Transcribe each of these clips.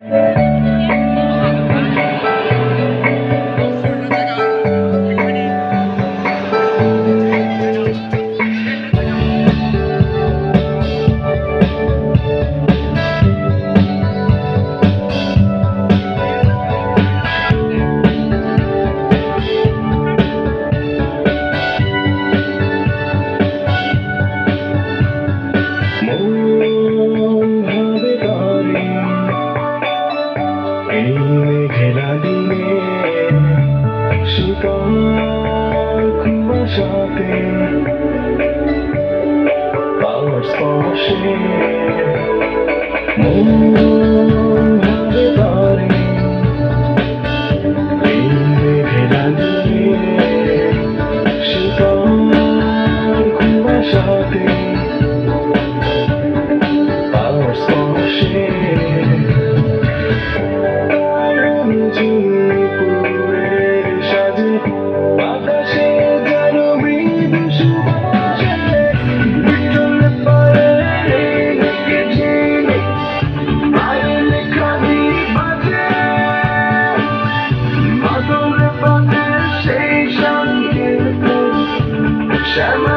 Música shopping. Hours for washing. Shama.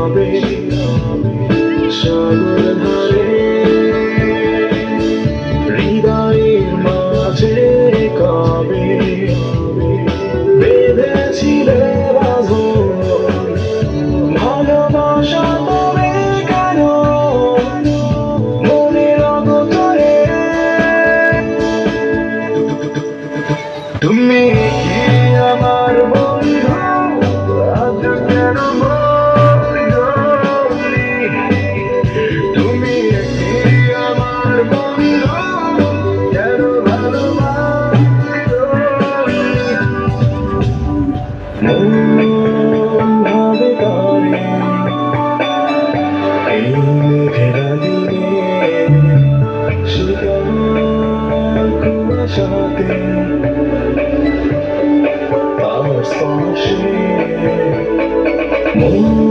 হবে সাগর ধারে। হৃদয়ের মাঝে কবে বেঁধেছিলে ভালোবাসা তবে কেন? মনের অগতরে Oh.